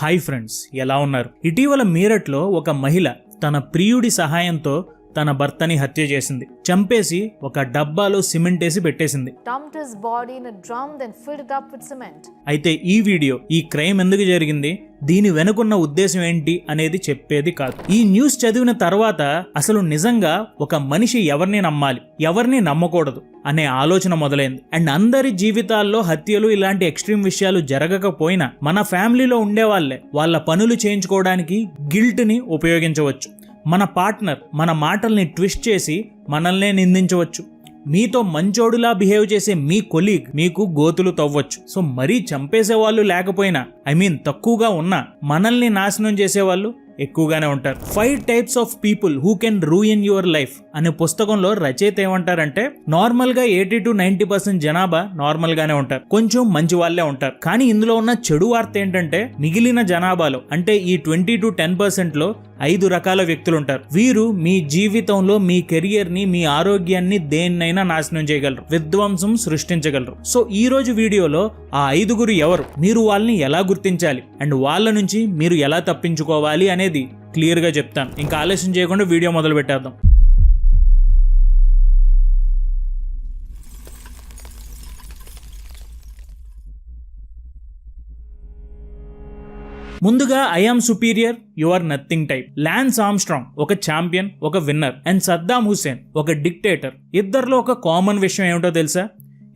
Hi friends ఎలా ఉన్నారు? ఇటీవల మీరట్లో ఒక మహిళ తన ప్రియుడి సహాయంతో తన భర్తని హత్య చేసింది. చంపేసి ఒక డబ్బాలో సిమెంట్ వేసి పెట్టేసింది. అయితే ఈ వీడియో ఈ క్రైమ్ ఎందుకు జరిగింది? దీని వెనుకున్న ఉద్దేశం ఏంటి అనేది చెప్పేది కాదు. ఈ న్యూస్ చదివిన తర్వాత అసలు నిజంగా ఒక మనిషి ఎవరిని నమ్మాలి ఎవరిని నమ్మకూడదు అనే ఆలోచన మొదలైంది. అండ్ అందరి జీవితాల్లో హత్యలు ఇలాంటి ఎక్స్ట్రీమ్ విషయాలు జరగకపోయినా మన ఫ్యామిలీలో ఉండేవాళ్ళే వాళ్ళ పనులు చేయించుకోవడానికి గిల్ట్ని ఉపయోగించవచ్చు. మన పార్ట్నర్ మన మాటల్ని ట్విస్ట్ చేసి మనల్నే నిందించవచ్చు. మీతో మంచోడులా బిహేవ్ చేసే మీ కొలీగ్ మీకు గోతులు తవ్వచ్చు. సో మరీ చంపేసే వాళ్ళు లేకపోయినా ఐ మీన్ తక్కువగా ఉన్నా మనల్ని నాశనం చేసేవాళ్ళు ఎక్కువగానే ఉంటారు. Five types of people who can ruin your life అనే పుస్తకంలో రచయిత ఏమంటారంటే నార్మల్గా ఎయిటీ టు నైన్టీ పర్సెంట్ జనాభా నార్మల్ గానే ఉంటారు. కొంచెం మంచి వాళ్ళే ఉంటారు. కానీ ఇందులో ఉన్న చెడు వార్త ఏంటంటే మిగిలిన జనాభాలో అంటే ఈ ట్వంటీ టు టెన్ పర్సెంట్లో ఐదు రకాల వ్యక్తులు ఉంటారు వీరు మీ జీవితంలో మీ కెరియర్ని మీ ఆరోగ్యాన్ని దేన్నైనా నాశనం చేయగలరు. విధ్వంసం సృష్టించగలరు. సో ఈ రోజు వీడియోలో ఆ ఐదుగురు ఎవరు? మీరు వాళ్ళని ఎలా గుర్తించాలి? అండ్ వాళ్ళ నుంచి మీరు ఎలా తప్పించుకోవాలి అనేది క్లియర్గా చెప్తాను. ఇంకా ఆలస్యం చేయకుండా వీడియో మొదలు పెట్టేద్దాం ముందుగా I am superior you are nothing type Lance Armstrong ఒక ఛాంపియన్ ఒక విన్నర్ అండ్ సద్దాం హుస్సేన్ ఒక డిక్టేటర్ ఇద్దరిలో ఒక కామన్ విషయం ఏమిటో తెలుసా?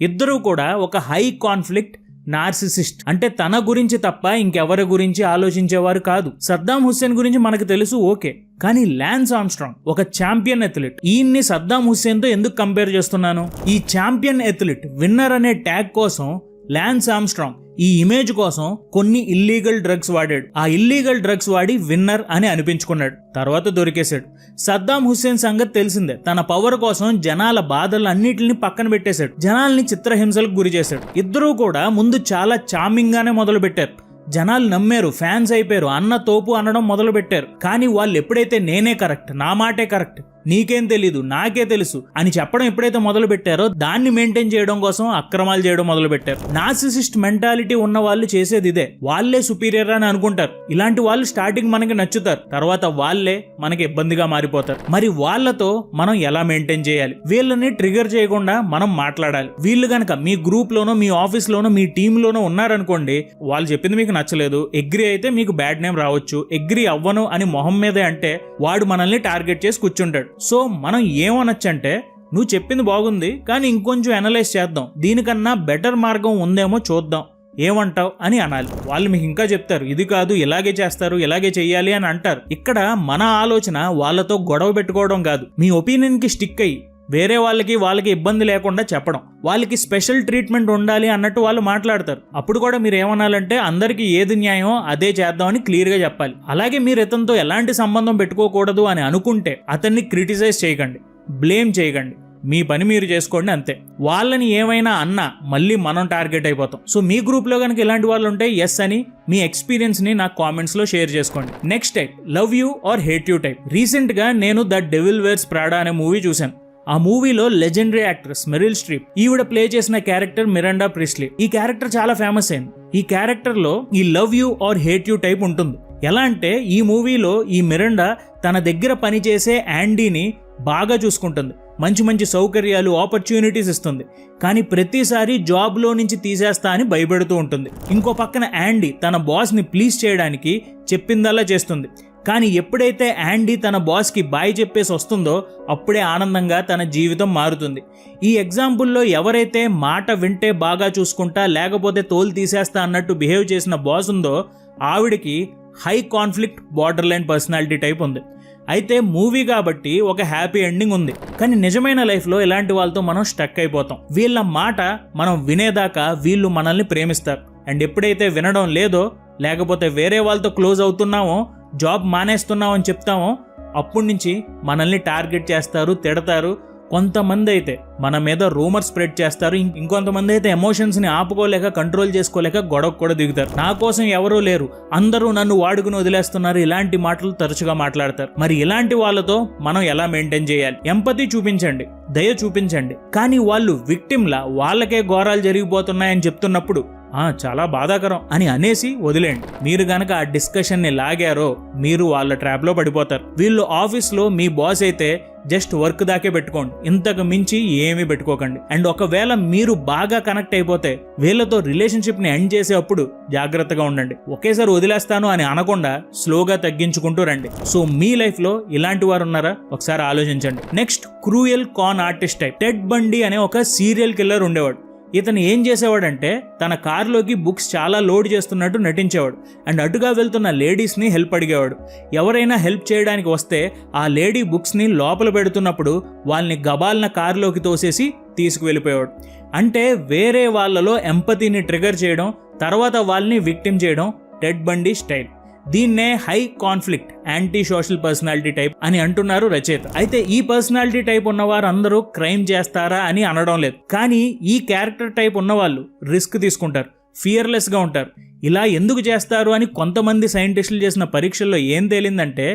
ఇద్దరూ కూడా ఒక హై కాన్ఫ్లిక్ట్ నార్సిసిస్ట్ అంటే తన గురించి తప్ప ఇంకెవరి గురించి ఆలోచించేవారు కాదు. సద్దాం హుస్సేన్ గురించి మనకు తెలుసు ఓకే. కానీ ల్యాన్స్ ఆమ్స్ట్రాంగ్ ఒక ఛాంపియన్ ఎథ్లెట్ ఈయన్ని సద్దాం హుస్సేన్తో ఎందుకు కంపేర్ చేస్తున్నాను? ఈ ఛాంపియన్ ఎథ్లెట్ విన్నర్ అనే ట్యాగ్ కోసం ల్యాన్స్ ఆమ్స్ట్రాంగ్ ఈ ఇమేజ్ కోసం కొన్ని ఇల్లీగల్ డ్రగ్స్ వాడాడు. ఆ ఇల్లీగల్ డ్రగ్స్ వాడి విన్నర్ అని అనిపించుకున్నాడు. తర్వాత దొరికేశాడు. సద్దాం హుస్సేన్ సంగతి తెలిసిందే. తన పవర్ కోసం జనాల బాధలు అన్నిటిని పక్కన పెట్టేశాడు. జనాల్ని చిత్రహింసలకు గురి చేశాడు. ఇద్దరూ కూడా ముందు చాలా చామింగ్ గానే మొదలు పెట్టారు జనాలు నమ్మారు ఫ్యాన్స్ అయిపోయారు. అన్న తోపు అనడం మొదలు పెట్టారు కానీ వాళ్ళు ఎప్పుడైతే నేనే కరెక్ట్ నా మాటే కరెక్ట్ నీకేం తెలీదు నాకే తెలుసు అని చెప్పడం ఎప్పుడైతే మొదలు పెట్టారో దాన్ని మెయింటైన్ చేయడం కోసం అక్రమాలు చేయడం మొదలు పెట్టారు నాసిసిస్ట్ మెంటాలిటీ ఉన్న వాళ్ళు చేసేది ఇదే. వాళ్ళే సుపీరియర్ అని అనుకుంటారు. ఇలాంటి వాళ్ళు స్టార్టింగ్ మనకి నచ్చుతారు. తర్వాత వాళ్ళే మనకి ఇబ్బందిగా మారిపోతారు. మరి వాళ్ళతో మనం ఎలా మెయింటైన్ చేయాలి? వీళ్ళని ట్రిగర్ చేయకుండా మనం మాట్లాడాలి. వీళ్ళు గనక మీ గ్రూప్ లోనో మీ ఆఫీస్ లోనో మీ టీమ్ లోనో ఉన్నారనుకోండి వాళ్ళు చెప్పింది మీకు నచ్చలేదు. ఎగ్రీ అయితే మీకు బ్యాడ్ నేమ్ రావచ్చు. ఎగ్రీ అవ్వను అని మొహం మీదే అంటే వాడు మనల్ని టార్గెట్ చేసి కూర్చుంటాడు. సో మనం ఏమనొచ్చంటే నువ్వు చెప్పింది బాగుంది కానీ ఇంకొంచెం అనలైజ్ చేద్దాం. దీనికన్నా బెటర్ మార్గం ఉందేమో చూద్దాం. ఏమంటావు అని అనాలి. వాళ్ళు మీకు ఇంకా చెప్తారు ఇది కాదు ఇలాగే చేస్తారు ఇలాగే చేయాలి అని అంటారు. ఇక్కడ మన ఆలోచన వాళ్ళతో గొడవ పెట్టుకోవడం కాదు. మీ ఒపీనియన్కి స్టిక్ అయ్యి వేరే వాళ్ళకి వాళ్ళకి ఇబ్బంది లేకుండా చెప్పడం. వాళ్ళకి స్పెషల్ ట్రీట్మెంట్ ఉండాలి అన్నట్టు వాళ్ళు మాట్లాడతారు. అప్పుడు కూడా మీరు ఏమనాలంటే అందరికీ ఏది న్యాయం అదే చేద్దామని క్లియర్గా చెప్పాలి. అలాగే మీరు ఇతనితో ఎలాంటి సంబంధం పెట్టుకోకూడదు అని అనుకుంటే అతన్ని క్రిటిసైజ్ చేయకండి. బ్లేమ్ చేయకండి. మీ పని మీరు చేసుకోండి అంతే. వాళ్ళని ఏమైనా అన్నా మళ్ళీ మనం టార్గెట్ అయిపోతాం. సో మీ గ్రూప్లో కనుక ఇలాంటి వాళ్ళు ఉంటే ఎస్ అని మీ ఎక్స్పీరియన్స్ని నాకు కామెంట్స్లో షేర్ చేసుకోండి. Next type love you or hate you type. రీసెంట్గా నేను ద డెవిల్ వేర్స్ ప్రాడా అనే మూవీ చూశాను. ఆ మూవీలో లెజెండరీ యాక్ట్రెస్ మెరిల్ స్ట్రీప్ ఈవిడ ప్లే చేసిన క్యారెక్టర్ మిరాండా ప్రిస్లీ. ఈ క్యారెక్టర్ చాలా ఫేమస్ అయింది. ఈ క్యారెక్టర్లో ఈ love you or hate you type ఉంటుంది. ఎలా అంటే ఈ మూవీలో ఈ మిరండా తన దగ్గర పనిచేసే యాండీని బాగా చూసుకుంటుంది. మంచి మంచి సౌకర్యాలు ఆపర్చునిటీస్ ఇస్తుంది. కానీ ప్రతిసారి జాబ్లో నుంచి తీసేస్తా అని భయపెడుతూ ఉంటుంది. ఇంకో పక్కన యాండీ తన బాస్ని ప్లీజ్ చేయడానికి చెప్పిందల్లా చేస్తుంది. కానీ ఎప్పుడైతే యాండీ తన బాస్కి బాయ్ చెప్పేసి వస్తుందో అప్పుడే ఆనందంగా తన జీవితం మారుతుంది. ఈ ఎగ్జాంపుల్లో ఎవరైతే మాట వింటే బాగా చూసుకుంటా లేకపోతే తోలు తీసేస్తా అన్నట్టు బిహేవ్ చేసిన బాస్ ఉందో ఆవిడకి high conflict border line personality type ఉంది. అయితే మూవీ కాబట్టి ఒక హ్యాపీ ఎండింగ్ ఉంది. కానీ నిజమైన లైఫ్లో ఇలాంటి వాళ్ళతో మనం స్టక్ అయిపోతాం. వీళ్ళ మాట మనం వినేదాకా వీళ్ళు మనల్ని ప్రేమిస్తారు. అండ్ ఎప్పుడైతే వినడం లేదో లేకపోతే వేరే వాళ్ళతో క్లోజ్ అవుతున్నామో జాబ్ మానేస్తున్నామని చెప్తామో అప్పటి నుంచి మనల్ని టార్గెట్ చేస్తారు తిడతారు. కొంతమంది అయితే మన మీద రూమర్ స్ప్రెడ్ చేస్తారు. ఇంకొంతమంది అయితే ఎమోషన్స్ని ఆపుకోలేక కంట్రోల్ చేసుకోలేక గొడవ కూడా దిగుతారు. నా కోసం ఎవరూ లేరు. అందరూ నన్ను వాడుకుని వదిలేస్తున్నారు. ఇలాంటి మాటలు తరచుగా మాట్లాడతారు. మరి ఇలాంటి వాళ్ళతో మనం ఎలా మెయింటైన్ చేయాలి? ఎంపతి చూపించండి. దయ చూపించండి. కానీ వాళ్ళు విక్టిమ్లా వాళ్ళకే ఘోరాలు జరిగిపోతున్నాయని చెప్తున్నప్పుడు ఆ చాలా బాధాకరం అని అనేసి వదిలేండి మీరు గనక ఆ డిస్కషన్ని లాగారో మీరు వాళ్ళ ట్రాప్లో పడిపోతారు. వీళ్ళు ఆఫీస్లో మీ బాస్ అయితే జస్ట్ వర్క్ దాకే పెట్టుకోండి. ఇంతకు మించి ఏమీ పెట్టుకోకండి. అండ్ ఒకవేళ మీరు బాగా కనెక్ట్ అయిపోతే వీళ్ళతో రిలేషన్షిప్ని ఎండ్ చేసేటప్పుడు జాగ్రత్తగా ఉండండి. ఒకేసారి వదిలేస్తాను అని అనకుండా స్లోగా తగ్గించుకుంటూ రండి. సో మీ లైఫ్లో ఇలాంటి వారు ఉన్నారా ఒకసారి ఆలోచించండి. Next cruel con artist type. Ted Bundy అనే ఒక సీరియల్ కిల్లర్ ఉండేవాడు. ఇతను ఏం చేసేవాడంటే తన కారులోకి బుక్స్ చాలా లోడ్ చేస్తున్నట్టు నటించేవాడు. అండ్ అటుగా వెళ్తున్న లేడీస్ని హెల్ప్ అడిగేవాడు. ఎవరైనా హెల్ప్ చేయడానికి వస్తే ఆ లేడీ బుక్స్ని లోపల పెడుతున్నప్పుడు వాళ్ళని గబాల్న కారులోకి తోసేసి తీసుకువెళ్ళిపోయాడు అంటే వేరే వాళ్ళలో ఎంపతిని ట్రిగర్ చేయడం తర్వాత వాళ్ళని విక్టిమ్ చేయడం టెడ్ బండి స్టైల్. దీన్నే high conflict anti social personality type అని అంటున్నారు రచయిత. అయితే ఈ పర్సనాలిటీ టైప్ ఉన్న వారు అందరూ క్రైమ్ చేస్తారా అని అనడం లేదు. కానీ ఈ క్యారెక్టర్ టైప్ ఉన్న వాళ్ళు రిస్క్ తీసుకుంటారు. ఫియర్లెస్గా ఉంటారు. ఇలా ఎందుకు చేస్తారు అని కొంతమంది సైంటిస్టులు చేసిన పరీక్షల్లో ఏం తేలిందంటే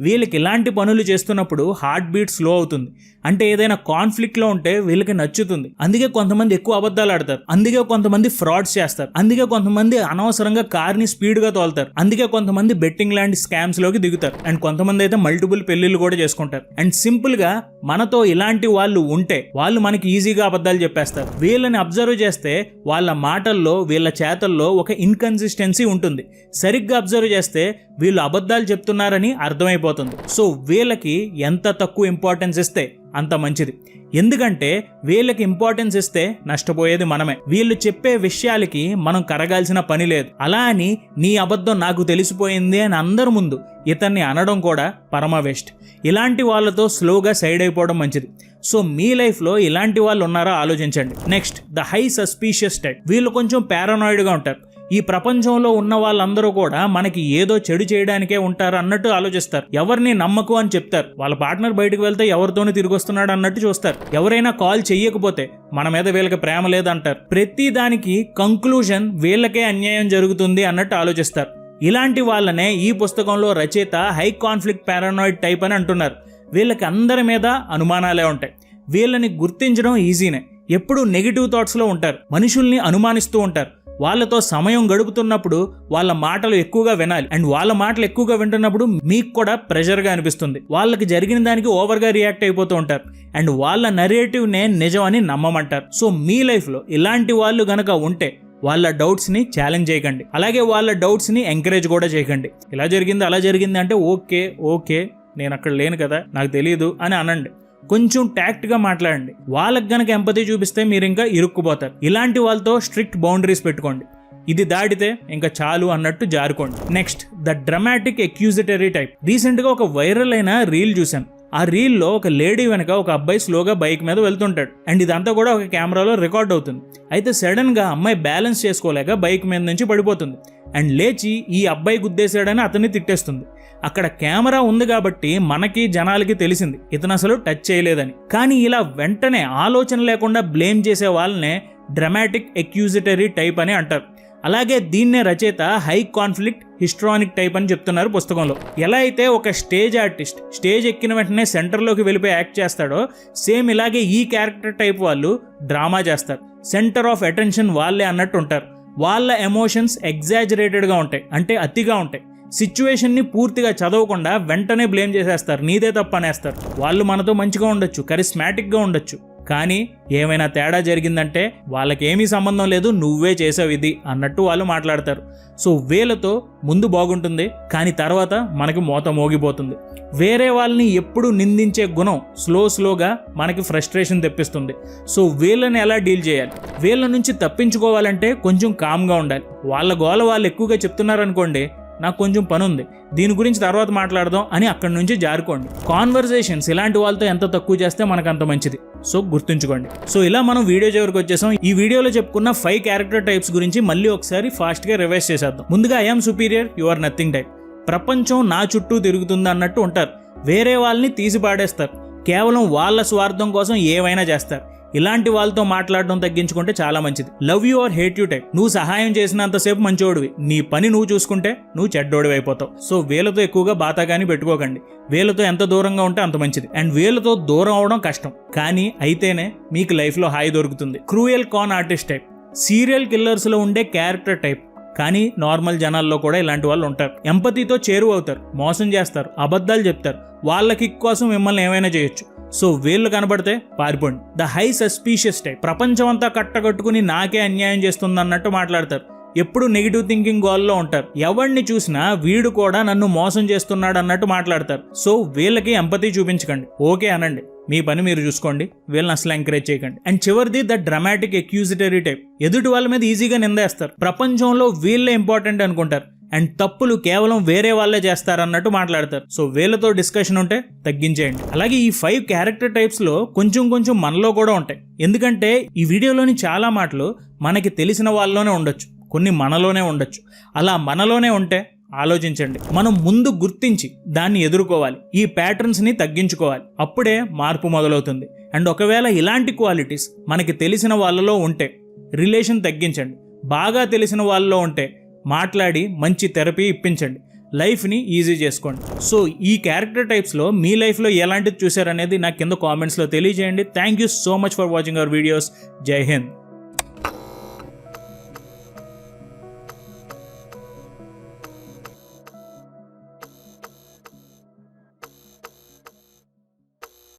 వీళ్ళకి ఇలాంటి పనులు చేస్తున్నప్పుడు హార్ట్ బీట్ స్లో అవుతుంది. అంటే ఏదైనా కాన్ఫ్లిక్ట్లో ఉంటే వీళ్ళకి నచ్చుతుంది. అందుకే కొంతమంది ఎక్కువ అబద్ధాలు ఆడతారు. అందుకే కొంతమంది ఫ్రాడ్స్ చేస్తారు. అందుకే కొంతమంది అనవసరంగా కార్ని స్పీడ్గా తోలుతారు. అందుకే కొంతమంది బెట్టింగ్ లాంటి స్కామ్స్లోకి దిగుతారు. అండ్ కొంతమంది అయితే మల్టిపుల్ పెళ్ళిళ్ళు కూడా చేసుకుంటారు. అండ్ సింపుల్గా మనతో ఇలాంటి వాళ్ళు ఉంటే వాళ్ళు మనకి ఈజీగా అబద్ధాలు చెప్పేస్తారు. వీళ్ళని అబ్జర్వ్ చేస్తే వాళ్ళ మాటల్లో వీళ్ళ చేతల్లో ఒక ఇన్కన్సిస్టెన్సీ ఉంటుంది. సరిగ్గా అబ్జర్వ్ చేస్తే వీళ్ళు అబద్ధాలు చెప్తున్నారని అర్థమైపోతుంది. సో వీళ్ళకి ఎంత తక్కువ ఇంపార్టెన్స్ ఇస్తే అంత మంచిది. ఎందుకంటే వీళ్ళకి ఇంపార్టెన్స్ ఇస్తే నష్టపోయేది మనమే. వీళ్ళు చెప్పే విషయాలకి మనం కరగాల్సిన పని లేదు. అలా అని నీ అబద్ధం నాకు తెలిసిపోయింది అని అందరి ముందు ఇతన్ని అనడం కూడా పరమ వేస్ట్ ఇలాంటి వాళ్ళతో స్లోగా సైడ్ అయిపోవడం మంచిది. సో మీ లైఫ్లో ఇలాంటి వాళ్ళు ఉన్నారా ఆలోచించండి. Next the high suspicious type వీళ్ళు కొంచెం పారానాయిడ్గా ఉంటారు. ఈ ప్రపంచంలో ఉన్న వాళ్ళందరూ కూడా మనకి ఏదో చెడు చేయడానికే ఉంటారు అన్నట్టు ఆలోచిస్తారు. ఎవరిని నమ్మకు అని చెప్తారు. వాళ్ళ పార్ట్నర్ బయటకు వెళ్తే ఎవరితోనే తిరిగి వస్తున్నాడు అన్నట్టు చూస్తారు. ఎవరైనా కాల్ చెయ్యకపోతే మన మీద వీళ్ళకి ప్రేమ లేదంటారు. ప్రతి దానికి కంక్లూజన్ వీళ్ళకే అన్యాయం జరుగుతుంది అన్నట్టు ఆలోచిస్తారు. ఇలాంటి వాళ్ళనే ఈ పుస్తకంలో రచయిత హై కాన్ఫ్లిక్ట్ పారానాయిడ్ టైప్ అని అంటున్నారు. వీళ్ళకి అందరి మీద అనుమానాలే ఉంటాయి. వీళ్ళని గుర్తించడం ఈజీనే ఎప్పుడు నెగిటివ్ థాట్స్లో ఉంటారు. మనుషుల్ని అనుమానిస్తూ ఉంటారు. వాళ్ళతో సమయం గడుపుతున్నప్పుడు వాళ్ళ మాటలు ఎక్కువగా వినాలి. అండ్ వాళ్ళ మాటలు ఎక్కువగా వింటున్నప్పుడు మీకు కూడా ప్రెషర్గా అనిపిస్తుంది. వాళ్ళకి జరిగిన దానికి ఓవర్గా రియాక్ట్ అయిపోతూ ఉంటారు. అండ్ వాళ్ళ నరేటివ్నే నిజం అని నమ్మమంటారు. సో మీ లైఫ్లో ఇలాంటి వాళ్ళు గనక ఉంటే వాళ్ళ డౌట్స్ని ఛాలెంజ్ చేయకండి. అలాగే వాళ్ళ డౌట్స్ని ఎంకరేజ్ కూడా చేయకండి. ఇలా జరిగింది అలా జరిగింది అంటే ఓకే ఓకే నేను అక్కడ లేను కదా నాకు తెలియదు అని అనండి. కొంచెం ట్యాక్ట్గా మాట్లాడండి. వాళ్ళకి గనక ఎంపతి చూపిస్తే మీరు ఇంకా ఇరుక్కుపోతారు. ఇలాంటి వాళ్ళతో స్ట్రిక్ట్ బౌండరీస్ పెట్టుకోండి. ఇది దాటితే ఇంకా చాలు అన్నట్టు జారుకోండి. Next the dramatic accusatory type రీసెంట్గా ఒక వైరల్ అయిన రీల్ చూశాను. ఆ రీల్లో ఒక లేడీ వెనక ఒక అబ్బాయి స్లోగా బైక్ మీద వెళ్తుంటాడు. అండ్ ఇదంతా కూడా ఒక కెమెరాలో రికార్డ్ అవుతుంది. అయితే సడన్గా అమ్మాయి బ్యాలెన్స్ చేసుకోలేక బైక్ మీద నుంచి పడిపోతుంది. అండ్ లేచి ఈ అబ్బాయి గుద్దేశాడని అతన్ని తిట్టేస్తుంది. అక్కడ కెమెరా ఉంది కాబట్టి మనకి జనాలకి తెలిసింది. ఇతను అసలు టచ్ చేయలేదని. కానీ ఇలా వెంటనే ఆలోచన లేకుండా బ్లేమ్ చేసే వాళ్ళనే డ్రమాటిక్ ఎక్యూజిటరీ టైప్ అని అంటారు. అలాగే దీన్నే రచయిత హై కాన్ఫ్లిక్ట్ హిస్ట్రానిక్ టైప్ అని చెప్తున్నారు పుస్తకంలో. ఎలా అయితే ఒక స్టేజ్ ఆర్టిస్ట్ స్టేజ్ ఎక్కిన వెంటనే సెంటర్లోకి వెళ్ళిపోయి యాక్ట్ చేస్తాడో సేమ్ ఇలాగే ఈ క్యారెక్టర్ టైప్ వాళ్ళు డ్రామా చేస్తారు. సెంటర్ ఆఫ్ అటెన్షన్ వాళ్ళే అన్నట్టు ఉంటారు. వాళ్ళ ఎమోషన్స్ ఎగ్జాజరేటెడ్గా ఉంటాయి. అంటే అతిగా ఉంటాయి. సిచ్యువేషన్ని పూర్తిగా చదవకుండా వెంటనే బ్లేమ్ చేసేస్తారు. నీదే తప్పనేస్తారు వాళ్ళు మనతో మంచిగా ఉండొచ్చు కరిస్మాటిక్గా ఉండొచ్చు. కానీ ఏమైనా తేడా జరిగిందంటే వాళ్ళకేమీ సంబంధం లేదు నువ్వే చేసావు ఇది అన్నట్టు వాళ్ళు మాట్లాడతారు. సో వీళ్ళతో ముందు బాగుంటుంది కానీ తర్వాత మనకి మోత మోగిపోతుంది. వేరే వాళ్ళని ఎప్పుడు నిందించే గుణం స్లో స్లోగా మనకి ఫ్రస్ట్రేషన్ తెప్పిస్తుంది. సో వీళ్ళని ఎలా డీల్ చేయాలి? వీళ్ళ నుంచి తప్పించుకోవాలంటే కొంచెం కామ్గా ఉండాలి. వాళ్ళ గోల వాళ్ళు ఎక్కువగా చెప్తున్నారనుకోండి నాకు కొంచెం పని ఉంది దీని గురించి తర్వాత మాట్లాడదాం అని అక్కడి నుంచి జారుకోండి. కాన్వర్సేషన్స్ ఇలాంటి వాళ్ళతో ఎంత తక్కువ చేస్తే మనకు అంత మంచిది. సో గుర్తుంచుకోండి. సో ఇలా మనం వీడియో చివరికి వచ్చేసాం. ఈ వీడియోలో చెప్పుకున్న ఫైవ్ క్యారెక్టర్ టైప్స్ గురించి మళ్ళీ ఒకసారి ఫాస్ట్గా రివైజ్ చేసేద్దాం. ముందుగా I'm superior you are nothing type ప్రపంచం నా చుట్టూ తిరుగుతుంది అన్నట్టు ఉంటారు. వేరే వాళ్ళని తీసి పాడేస్తారు కేవలం వాళ్ళ స్వార్థం కోసం ఏవైనా చేస్తారు. ఇలాంటి వాళ్ళతో మాట్లాడడం తగ్గించుకుంటే చాలా మంచిది. Love you or hate you type నువ్వు సహాయం చేసినంతసేపు మంచోడివి. నీ పని నువ్వు చూసుకుంటే నువ్వు చెడ్డోడివి అయిపోతావు. సో వీళ్ళతో ఎక్కువగా బాతాగాని పెట్టుకోకండి. వీళ్ళతో ఎంత దూరంగా ఉంటే అంత మంచిది. అండ్ వీళ్ళతో దూరం అవడం కష్టం. కానీ అయితేనే మీకు లైఫ్లో హాయి దొరుకుతుంది. Cruel con artist type serial కిల్లర్స్లో ఉండే క్యారెక్టర్ టైప్ కానీ నార్మల్ జనాల్లో కూడా ఇలాంటి వాళ్ళు ఉంటారు. ఎంపతితో చేరువవుతారు. మోసం చేస్తారు. అబద్ధాలు చెప్తారు. వాళ్ళ కిక్ కోసం మిమ్మల్ని ఏమైనా చేయొచ్చు. సో వీళ్ళు కనబడితే పారిపోండి. ద హై సస్పీషియస్ టైప్ ప్రపంచం అంతా కట్టగట్టుకుని నాకే అన్యాయం చేస్తుంది అన్నట్టు మాట్లాడతారు. ఎప్పుడు నెగిటివ్ థింకింగ్ గోల్లో ఉంటారు. ఎవరిని చూసినా వీడు కూడా నన్ను మోసం చేస్తున్నాడు అన్నట్టు మాట్లాడతారు. సో వీళ్ళకి ఎంపతి చూపించకండి. ఓకే అనండి. మీ పని మీరు చూసుకోండి. వీళ్ళని అసలు ఎంకరేజ్ చేయకండి. అండ్ చివరిది ద డ్రమాటిక్ ఎక్యూజిటరీ టైప్ ఎదుటి వాళ్ళ మీద ఈజీగా నిందేస్తారు. ప్రపంచంలో వీళ్ళే ఇంపార్టెంట్ అనుకుంటారు. అండ్ తప్పులు కేవలం వేరే వాళ్ళే చేస్తారన్నట్టు మాట్లాడతారు. సో వీళ్ళతో డిస్కషన్ ఉంటే తగ్గించేయండి. అలాగే ఈ ఫైవ్ క్యారెక్టర్ టైప్స్లో కొంచెం కొంచెం మనలో కూడా ఉంటాయి. ఎందుకంటే ఈ వీడియోలోని చాలా మాటలు మనకి తెలిసిన వాళ్ళలోనే ఉండొచ్చు. కొన్ని మనలోనే ఉండొచ్చు. అలా మనలోనే ఉంటే ఆలోచించండి. మనం ముందు గుర్తించి దాన్ని ఎదుర్కోవాలి. ఈ ప్యాటర్న్స్ని తగ్గించుకోవాలి. అప్పుడే మార్పు మొదలవుతుంది. అండ్ ఒకవేళ ఇలాంటి క్వాలిటీస్ మనకి తెలిసిన వాళ్ళలో ఉంటే రిలేషన్ తగ్గించండి. బాగా తెలిసిన వాళ్ళలో ఉంటే మాట్లాడి మంచి థెరపీ ఇప్పించండి. లైఫ్ని ఈజీ చేసుకోండి. సో ఈ క్యారెక్టర్ టైప్స్లో మీ లైఫ్లో ఎలాంటిది చూసారనేది నాకు కింద కామెంట్స్లో తెలియజేయండి. Thank you so much for watching our videos. Jai Hind.